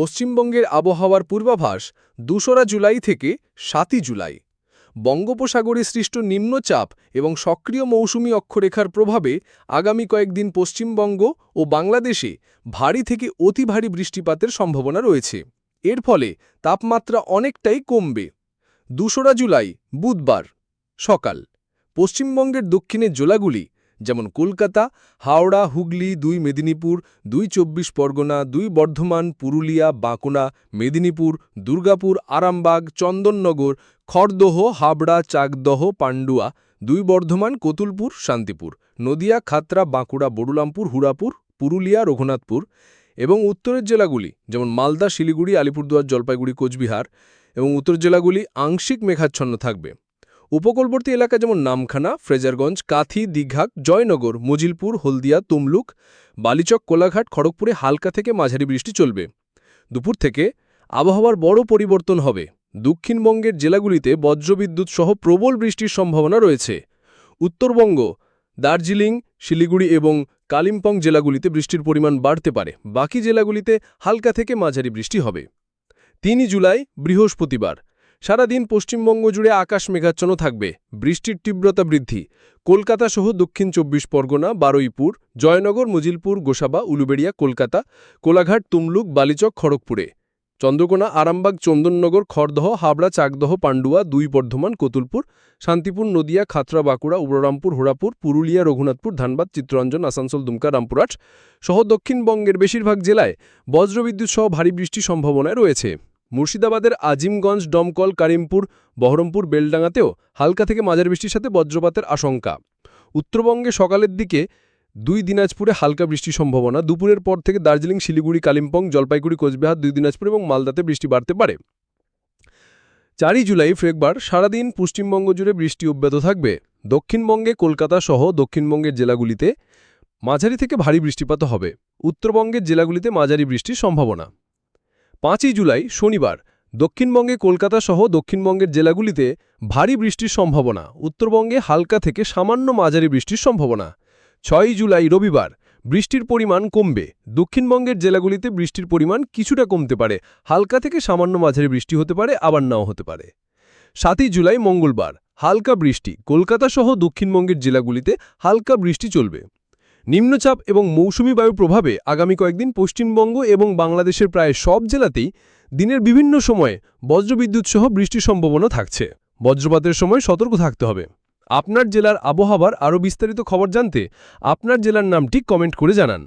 পশ্চিমবঙ্গের আবহাওয়ার পূর্বাভাস দোসরা জুলাই থেকে সাতই জুলাই। বঙ্গোপসাগরে সৃষ্ট নিম্নচাপ এবং সক্রিয় মৌসুমী অক্ষরেখার প্রভাবে আগামী কয়েকদিন পশ্চিমবঙ্গ ও বাংলাদেশে ভারী থেকে অতি ভারী বৃষ্টিপাতের সম্ভাবনা রয়েছে। এর ফলে তাপমাত্রা অনেকটাই কমবে। দোসরা জুলাই, বুধবার সকাল। পশ্চিমবঙ্গের দক্ষিণের জেলাগুলি যেমন কলকাতা, হাওড়া, হুগলি, দুই মেদিনীপুর, দুই চব্বিশ পরগনা, দুই বর্ধমান, পুরুলিয়া, বাঁকুড়া, মেদিনীপুর, দুর্গাপুর, আরামবাগ, চন্দননগর, খড়দহ, হাবড়া, চাকদহ, পান্ডুয়া, দুই বর্ধমান, কতুলপুর, শান্তিপুর, নদিয়া, খাতরা, বাঁকুড়া, বড়ুলামপুর, হুড়াপুর, পুরুলিয়া, রঘুনাথপুর এবং উত্তরের জেলাগুলি যেমন মালদা, শিলিগুড়ি, আলিপুরদুয়ার, জলপাইগুড়ি, কোচবিহার এবং উত্তর জেলাগুলি আংশিক মেঘাচ্ছন্ন থাকবে। উপকূলবর্তী এলাকা যেমন নামখানা, ফ্রেজারগঞ্জ, কাথি, দীঘা, জয়নগর, মজিলপুর, হলদিয়া, তুমলুক, বালিচক, কোলাঘাট, খড়গপুরে হালকা থেকে মাঝারি বৃষ্টি চলবে। দুপুর থেকে আবহাওয়ার বড় পরিবর্তন হবে। দক্ষিণবঙ্গের জেলাগুলিতে বজ্রবিদ্যুৎ সহ প্রবল বৃষ্টির সম্ভাবনা রয়েছে। উত্তরবঙ্গ, দার্জিলিং, শিলিগুড়ি এবং কালিম্পং জেলাগুলিতে বৃষ্টির পরিমাণ বাড়তে পারে। বাকি জেলাগুলিতে হালকা থেকে মাঝারি বৃষ্টি হবে। তিনই জুলাই, বৃহস্পতিবার। সারাদিন পশ্চিমবঙ্গ জুড়ে আকাশ মেঘাচ্ছন্ন থাকবে, বৃষ্টির তীব্রতা বৃদ্ধি। কলকাতা সহ দক্ষিণ চব্বিশ পরগনা, বারুইপুর, জয়নগর, মজিলপুর, গোসাবা, উলুবেড়িয়া, কলকাতা, কোলাঘাট, তুমলুক, বালিচক, খড়গপুরে। চন্দ্রকোনা, আরামবাগ, চন্দননগর, খড়দহ, হাবড়া, চাকদহ, পান্ডুয়া, দুই বর্ধমান, কতুলপুর, শান্তিপুর, নদিয়া, খাতরা, বাঁকুড়া উবরামপুর হোড়াপুর, পুরুলিয়া, রঘুনাথপুর, ধানবাদ, চিত্তরঞ্জন, আসানসোল, দুমকা, রামপুরহাট সহ দক্ষিণবঙ্গের বেশিরভাগ জেলায় বজ্রবিদ্যুৎ সহ ভারী বৃষ্টির সম্ভাবনায় রয়েছে। মুর্শিদাবাদের আজিমগঞ্জ ডমকল কারিমপুর, বহরমপুর, বেলডাঙ্গাতেও হালকা থেকে মাঝারি বৃষ্টির সাথে বজ্রপাতের আশঙ্কা। উত্তরবঙ্গে সকালের দিকে দুই দিনাজপুরে হালকা বৃষ্টির সম্ভাবনা। দুপুরের পর থেকে দার্জিলিং, শিলিগুড়ি, কালিম্পং, জলপাইগুড়ি, কোচবিহার দুই দিনাজপুর এবং মালদাতে বৃষ্টি বাড়তে পারে। চারই জুলাই ফ্রেকবার সারাদিন পশ্চিমবঙ্গ জুড়ে বৃষ্টি অব্যাহত থাকবে। দক্ষিণবঙ্গে, কলকাতা সহ দক্ষিণবঙ্গের জেলাগুলিতে মাঝারি থেকে ভারী বৃষ্টিপাত হবে। উত্তরবঙ্গের জেলাগুলিতে মাঝারি বৃষ্টির সম্ভাবনা। পাঁচই জুলাই, শনিবার। দক্ষিণবঙ্গে কলকাতা সহ দক্ষিণবঙ্গের জেলাগুলিতে ভারী বৃষ্টির সম্ভাবনা। উত্তরবঙ্গে হালকা থেকে সামান্য মাঝারি বৃষ্টির সম্ভাবনা। ছয়ই জুলাই, রবিবার। বৃষ্টির পরিমাণ কমবে। দক্ষিণবঙ্গের জেলাগুলিতে বৃষ্টির পরিমাণ কিছুটা কমতে পারে। হালকা থেকে সামান্য মাঝারি বৃষ্টি হতে পারে, আবার নাও হতে পারে। সাতই জুলাই, মঙ্গলবার। হালকা বৃষ্টি। কলকাতা সহ দক্ষিণবঙ্গের জেলাগুলিতে হালকা বৃষ্টি চলবে। নিম্নচাপ এবং মৌসুমি বায়ু প্রভাবে আগামী কয়েকদিন পশ্চিমবঙ্গ এবং বাংলাদেশের প্রায় সব জেলাতেই দিনের বিভিন্ন সময়ে বজ্রবিদ্যুৎ সহ বৃষ্টির সম্ভাবনা থাকছে। বজ্রপাতের সময় সতর্ক থাকতে হবে। আপনার জেলার আবহাওয়ার আরও বিস্তারিত খবর জানতে আপনার জেলার নামটি কমেন্ট করে জানান।